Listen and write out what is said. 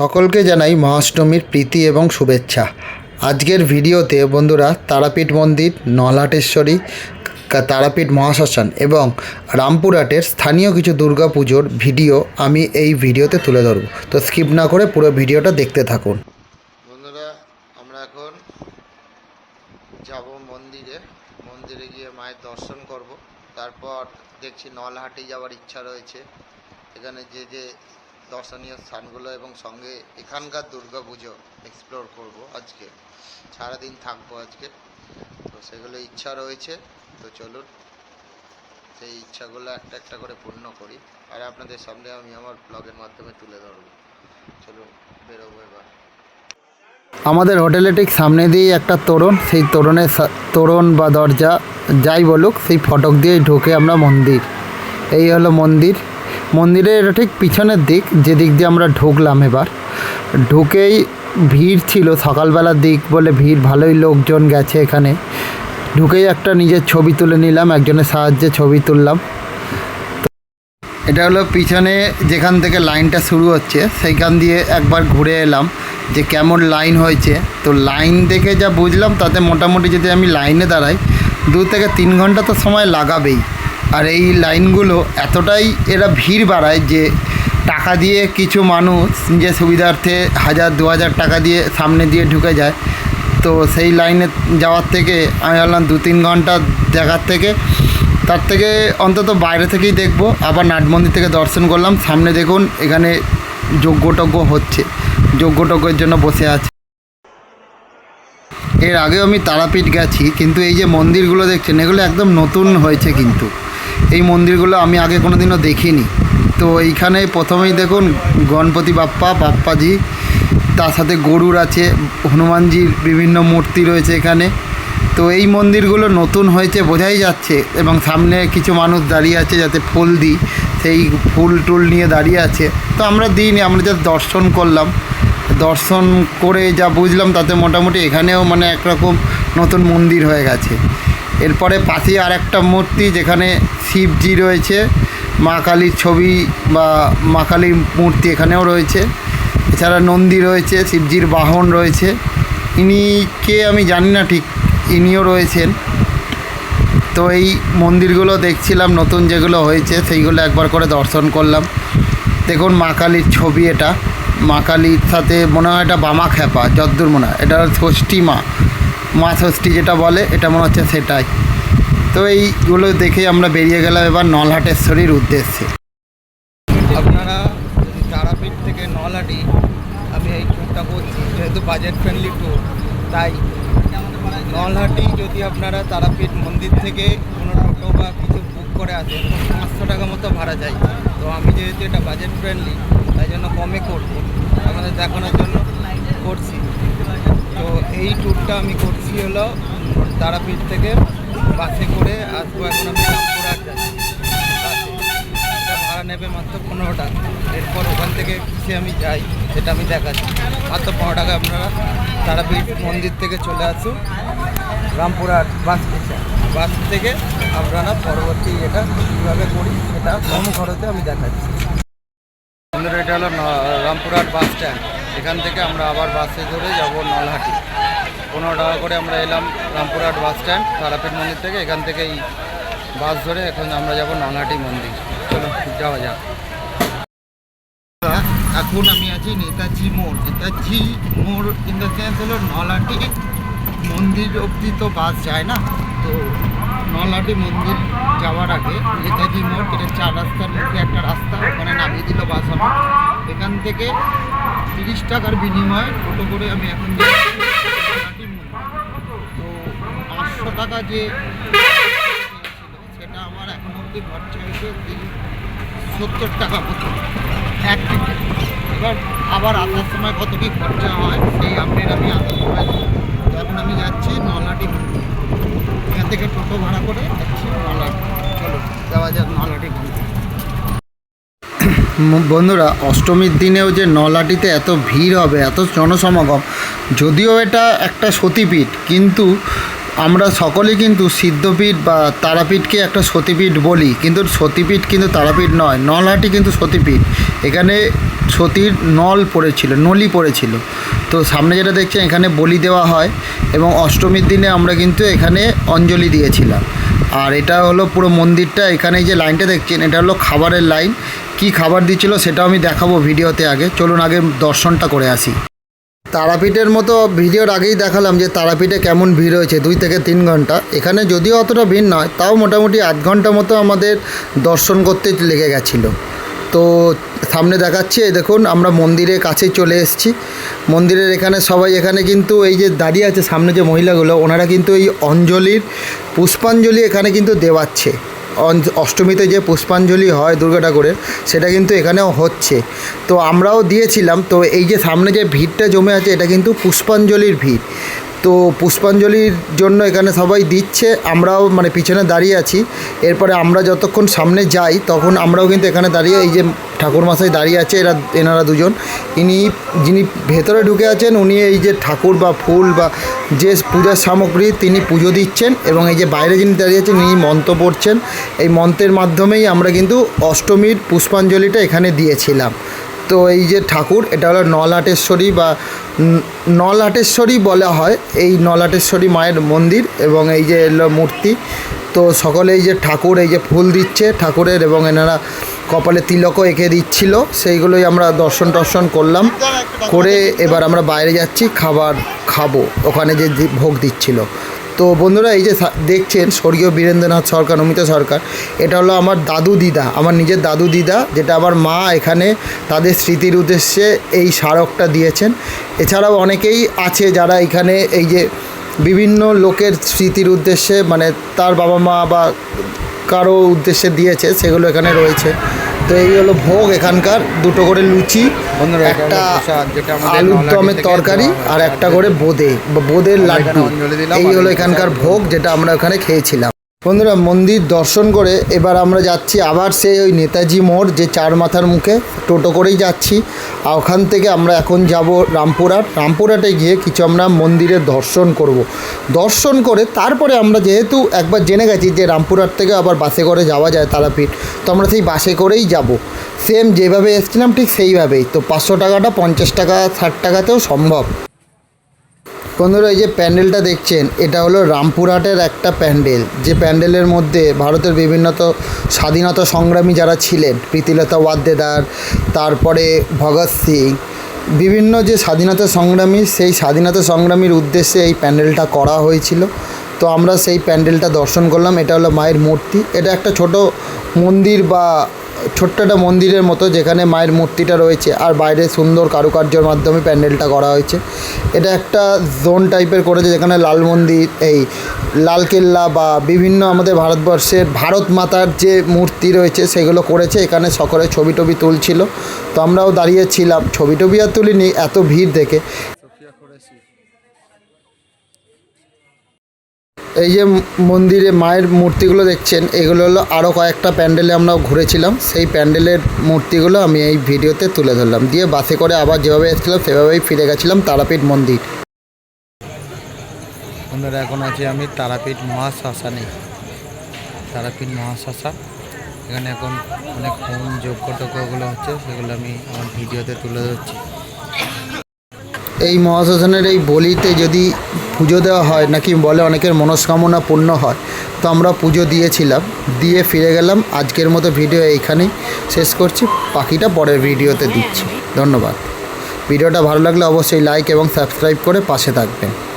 সকলকে জানাই মহাষ্টমীর প্রীতি এবং শুভেচ্ছা। আজকের ভিডিওতে বন্ধুরা তারাপীঠ মন্দির, নলহাটেশ্বরী তারাপীঠ মহাশ্মশান এবং রামপুরহাটের স্থানীয় কিছু দুর্গা পুজোর ভিডিও আমি এই ভিডিওতে তুলে ধরব। তো স্কিপ না করে পুরো ভিডিওটা দেখতে থাকুন। বন্ধুরা, আমরা এখন যাব মন্দিরে। মন্দিরে গিয়ে মায়ের দর্শন করব। তারপর দেখছি নলহাটি যাওয়ার ইচ্ছা রয়েছে। এখানে যে যে দর্শনীয় স্থানগুলো এবং সঙ্গে এখানকার দুর্গা পুজো এক্সপ্লোর করব আজকে। সারাদিন থাকব আজকে। তো সেগুলো ইচ্ছা রয়েছে। তো চলুন, সেই ইচ্ছাগুলো একটা একটা করে পূর্ণ করি। আর আপনাদের সামনে আমি আমার ব্লগের মাধ্যমে তুলে ধরবো। চলুন, বেরোবো এবার। আমাদের হোটেলে ঠিক সামনে দিয়েই একটা তোরণ। সেই তোরণের তোরণ বা দরজা যাই বলুক, সেই ফটক দিয়েই ঢুকে আমরা মন্দির। এই হলো মন্দির। মন্দিরের এটা ঠিক পিছনের দিক যে দিক দিয়ে আমরা ঢুকলাম এবার, ঢুকেই ভিড় ছিল, সকালবেলার দিক বলে ভিড়, ভালোই লোকজন গেছে এখানে। ঢুকেই একটা নিজের ছবি তুলে নিলাম, একজনের সাহায্যে ছবি তুললাম। এটা হলো পিছনে যেখান থেকে লাইনটা শুরু হচ্ছে, সেইখান দিয়ে একবার ঘুরে এলাম, যে কেমন লাইন হয়েছে। তো লাইন দেখে যা বুঝলাম, তাতে মোটামুটি যদি আমি লাইনে দাঁড়াই, দু থেকে তিন ঘণ্টা তো সময় লাগাবেই। আর এই লাইনগুলো এতটাই এরা ভিড় বাড়ায় যে টাকা দিয়ে কিছু মানুষ নিজের সুবিধার্থে হাজার, দু হাজার টাকা দিয়ে সামনে দিয়ে ঢুকে যায়। তো সেই লাইনে যাওয়ার থেকে আমি ভাবলাম দু তিন ঘণ্টা দেখার থেকে তার থেকে অন্তত বাইরে থেকেই দেখব। আবার নাট মন্দির থেকে দর্শন করলাম। সামনে দেখুন এখানে যজ্ঞটজ্ঞ হচ্ছে। যজ্ঞটজ্ঞের জন্য বসে আছে। এর আগেও আমি তারাপীঠ গেছি, কিন্তু এই যে মন্দিরগুলো দেখছেন, এগুলো একদম নতুন হয়েছে কিন্তু। এই মন্দিরগুলো আমি আগে কোনো দিনও দেখিনি। তো এইখানে প্রথমেই দেখুন গণপতি বাপ্পা, বাপ্পাজি, তার সাথে গরুর আছে, হনুমানজির বিভিন্ন মূর্তি রয়েছে এখানে। তো এই মন্দিরগুলো নতুন হয়েছে বোঝাই যাচ্ছে এবং সামনে কিছু মানুষ দাঁড়িয়ে আছে যাতে ফুল দিই, সেই ফুল টুল নিয়ে দাঁড়িয়ে আছে। তো আমরা দিইনি, আমরা যা দর্শন করলাম। দর্শন করে যা বুঝলাম তাতে মোটামুটি এখানেও মানে একরকম নতুন মন্দির হয়ে গেছে। এরপরে পাশেই আর একটা মূর্তি যেখানে শিবজি রয়েছে, মা কালীর ছবি বা মা কালীর মূর্তি এখানেও রয়েছে। এছাড়া নন্দী রয়েছে, শিবজির বাহন রয়েছে। ইনি কে আমি জানি না ঠিক, ইনিও রয়েছেন। তো এই মন্দিরগুলো দেখছিলাম, নতুন যেগুলো হয়েছে সেইগুলো একবার করে দর্শন করলাম। দেখুন মা কালীর ছবি এটা। মা কালীর সাথে মনে হয় এটা বামা খ্যাপা, যদ্দূর মনে হয়। এটা ষষ্ঠী মা। মা ষষ্ঠী যেটা বলে, এটা মনে হচ্ছে সেটাই। তো এইগুলো দেখে আমরা বেরিয়ে গেলাম এবার নলহাটেশ্বরীর উদ্দেশ্যে। আপনারা তারাপীঠ থেকে নলহাটি, আমি এই ট্যুরটা করছি, যেহেতু বাজেট ফ্রেন্ডলি ট্যুর তাই নলহাটি যদি আপনারা তারাপীঠ মন্দির থেকে কোনো টোটো বা কিছু বুক করে আসেন পাঁচশো টাকা মতো ভাড়া যায়। তো আমি যেহেতু এটা বাজেট ফ্রেন্ডলি তাই জন্য কমে করব। আমাদের দেখানোর জন্য করছি। তো এই ট্যুরটা আমি করছি হলো তারাপীঠ থেকে বাসে করে আসব। এখন আমি রামপুরহাট যাচ্ছি। ভাড়া নেবে মাত্র পনেরো টাকা এরপর ওখান থেকে কিসে আমি যাই, সেটা আমি দেখাচ্ছি। মাত্র পনেরো টাকা আপনারা তারাপীঠ মন্দির থেকে চলে আসুন। Rampurhat bus station. বাস থেকে আপনারা পরবর্তী এটা কীভাবে করি, সেটা কম খরচে আমি দেখাচ্ছি। আমাদের এটা হলো রামপুরহাট বাস স্ট্যান্ড। এখান থেকে আমরা আবার বাসে ধরে যাব নলহাটি। পনেরো টাকা করে আমরা এলাম রামপুরহাট বাস স্ট্যান্ড, তারাপীঠ মন্দির থেকে। এখান থেকে এই বাস ধরে এখন আমরা যাব নলহাটি মন্দির। চলো, যাওয়া যাক। এখন আমি আছি নেতাজি মোড়। নেতাজি মোড় ইন দ্য সেন্স হলো নলহাটি মন্দির অবধি তো বাস যায় না। তো নলহাটি মন্দির যাওয়ার আগে নেতাজি মোড় এটা চার রাস্তার মধ্যে একটা রাস্তা, ওখানে নামিয়ে দিল বাস আমার। এখান থেকে তিরিশ টাকার বিনিময়ে টোটো করে আমি এখন যাচ্ছি। তো পাঁচশো টাকা যে সেটা আমার এখন অবধি খরচা হয়েছে সত্তর টাকা মতো। এক টিকিট এবার আবার আসার সময় কত কি খরচা হয় সেই আপডেট আমি আসার সময়। এখন আমি যাচ্ছি নলাটি এখান থেকে টোটো ভাড়া করে যাচ্ছি নলাটি চলো যাওয়া যাক নলাটি বন্ধুরা, অষ্টমীর দিনেও যে নলাটিতে এত ভিড় হবে, এত জনসমাগম যদিও এটা একটা সতীপীঠ, কিন্তু আমরা সকলেই কিন্তু সিদ্ধপীঠ বা তারাপীঠকে একটা সতীপীঠ বলি। কিন্তু সতীপীঠ কিন্তু তারাপীঠ নয়, নলহাটি কিন্তু সতীপীঠ। এখানে সতীর নল পড়েছিল, নলি পড়েছিল। তো সামনে যেটা দেখছেন, এখানে বলি দেওয়া হয় এবং অষ্টমীর দিনে আমরা কিন্তু এখানে অঞ্জলি দিয়েছিলাম। আর এটা হলো পুরো মন্দিরটা, এখানে যে লাইনটা দেখছেন, এটা হলো খাবারের লাইন। কি খাবার দিচ্ছিল সেটাও আমি দেখাবো ভিডিওতে আগে। চলুন আগে দর্শনটা করে আসি। তারাপীঠের মতো ভিডিওর আগেই দেখালাম যে তারাপীঠে কেমন ভিড় হয়েছে দুই থেকে তিন ঘণ্টা। এখানে যদিও অতটা ভিড় নয়, তাও মোটামুটি আধ ঘণ্টা মতো আমাদের দর্শন করতে লেগে গেছিল। তো সামনে দেখাচ্ছি দেখুন, আমরা মন্দিরের কাছে চলে এসেছি। মন্দিরের এখানে সবাই, এখানে কিন্তু এই যে দাঁড়িয়ে আছে সামনে যে মহিলাগুলো, ওনারা কিন্তু এই অঞ্জলির পুষ্পাঞ্জলি এখানে কিন্তু দেওয়াচ্ছে। অষ্টমীতে যে পুষ্পাঞ্জলি হয় দুর্গা ঠাকুরের, সেটা কিন্তু এখানেও হচ্ছে। তো আমরাও দিয়েছিলাম, তো এই যে সামনে যে ভিড়টা জমে আছে, এটা কিন্তু পুষ্পাঞ্জলির ভিড়। তো পুষ্পাঞ্জলির জন্য এখানে সবাই দিচ্ছে, আমরাও মানে পিছনে দাঁড়িয়ে আছি। এরপরে আমরা যতক্ষণ সামনে যাই, তখন আমরাও কিন্তু এখানে দাঁড়িয়ে এই যে ঠাকুরমশাই দাঁড়িয়ে আছে, এরা, এনারা দুজন। ইনি, যিনি ভেতরে ঢুকে আছেন, উনি এই যে ঠাকুর বা ফুল বা যে পূজার সামগ্রী তিনি পুজো দিচ্ছেন এবং এই যে বাইরে যিনি দাঁড়িয়ে আছেন, ইনি মন্ত্র পড়ছেন। এই মন্ত্রের মাধ্যমেই আমরা কিন্তু অষ্টমীর পুষ্পাঞ্জলিটা এখানে দিয়েছিলাম। তো এই যে ঠাকুর, এটা হলো নলাটেশ্বরী বা নলাটেশ্বরী বলা হয়। এই নলাটেশ্বরী মায়ের মন্দির এবং এই যে এলো মূর্তি। তো সকলে এই যে ঠাকুর, এই যে ফুল দিচ্ছে ঠাকুরের এবং এনারা কপালে তিলকও এঁকে দিচ্ছিল। সেইগুলোই আমরা দর্শন টর্শন করলাম। করে এবার আমরা বাইরে যাচ্ছি, খাবার খাব। ওখানে যে ভোগ দিচ্ছিল। তো বন্ধুরা, এই যে দেখছেন স্বর্গীয় বীরেন্দ্রনাথ সরকার, অমিতা সরকার, এটা হলো আমার দাদু দিদা, আমার নিজের দাদু দিদা, যেটা আমার মা এখানে তাদের স্মৃতির উদ্দেশ্যে এই স্মারকটা দিয়েছেন। এছাড়াও অনেকেই আছে যারা এখানে এই যে বিভিন্ন লোকের স্মৃতির উদ্দেশ্যে মানে তার বাবা মা বা কারও উদ্দেশ্যে দিয়েছে, সেগুলো এখানে রয়েছে। তো এই হলো ভোগ এখানকার, দুটো করে লুচি বন্ধুরা, একটা আলুর দমের তরকারি আর একটা করে বোঁদে বা বোঁদের লাড্ডু। এই হলো এখানকার ভোগ যেটা আমরা ওখানে খেয়েছিলাম। বন্ধুরা মন্দির দর্শন করে এবার আমরা যাচ্ছি আবার সেই ওই নেতাজি মোড়, যে চার মাথার মুখে টোটো করেই যাচ্ছি। আর ওখান থেকে আমরা এখন যাব রামপুরহাট। রামপুরহাটে গিয়ে কিছু আমরা মন্দিরের দর্শন করব। দর্শন করে তারপরে আমরা যেহেতু একবার জেনে গেছি যে রামপুরহাট থেকে আবার বাসে করে যাওয়া যায় তারাপীঠ, তো আমরা সেই বাসে করেই যাব। সেম যেভাবে এসেছিলাম ঠিক সেইভাবেই। তো পাঁচশো টাকাটা, পঞ্চাশ টাকা, ষাট টাকাতেও সম্ভব। বন্ধুরা, এই যে প্যান্ডেলটা দেখছেন, এটা হলো রামপুরহাটের একটা প্যান্ডেল। যে প্যান্ডেলের মধ্যে ভারতের বিভিন্ন তো স্বাধীনতা সংগ্রামী যারা ছিলেন, প্রীতিলতা ওয়াদ্দেদার, তারপরে ভগৎ সিং, বিভিন্ন যে স্বাধীনতা সংগ্রামী, সেই স্বাধীনতা সংগ্রামীর উদ্দেশ্যে এই প্যান্ডেলটা করা হয়েছিল। তো আমরা সেই প্যান্ডেলটা দর্শন করলাম, এটা হলো মায়ের মূর্তি। এটা একটা ছোট মন্দির বা ছোট্ট একটা মন্দিরের মতো যেখানে মায়ের মূর্তিটা রয়েছে আর বাইরে সুন্দর কারুকার্যের মাধ্যমে প্যান্ডেলটা করা হয়েছে। এটা একটা জোন টাইপের করেছে যেখানে লাল মন্দির, এই লালকেল্লা বা বিভিন্ন আমাদের ভারতবর্ষের ভারত মাতার যে মূর্তি রয়েছে সেগুলো করেছে। এখানে সকলে ছবি টবি তুলছিল। তো আমরাও দাঁড়িয়েছিলাম ছবি টবি আর তুলিনি, এত ভিড় দেখে। এই যে মন্দিরে মায়ের মূর্তিগুলো দেখছেন, এগুলো হলো আরও কয়েকটা প্যান্ডেলে আমরা ঘুরেছিলাম। সেই প্যান্ডেলের মূর্তিগুলো আমি এই ভিডিওতে তুলে ধরলাম। দিয়ে বাসে করে আবার যেভাবে এসেছিলাম, সেভাবেই ফিরে গেছিলাম তারাপীঠ মন্দির। বন্ধুরা, এখন আছি আমি তারাপীঠ মহাশ্মশানে। তারাপীঠ মহাশ্মশান এখানে এখন অনেক হোম টজ্ঞগুলো হচ্ছে, সেগুলো আমি আমার ভিডিওতে তুলে ধরছি। এই মহাশ্মশানের এই বলিতে যদি পুজো দেওয়া হয়, নাকি বলে অনেকের মনস্কামনা পূর্ণ হয়, তো আমরা পুজো দিয়েছিলাম। দিয়ে ফিরে গেলাম। আজকের মতো ভিডিও এইখানেই শেষ করছি। পাখিটা পরের ভিডিওতে দিচ্ছি। ধন্যবাদ। ভিডিওটা ভালো লাগলে অবশ্যই লাইক এবং সাবস্ক্রাইব করে পাশে থাকবেন।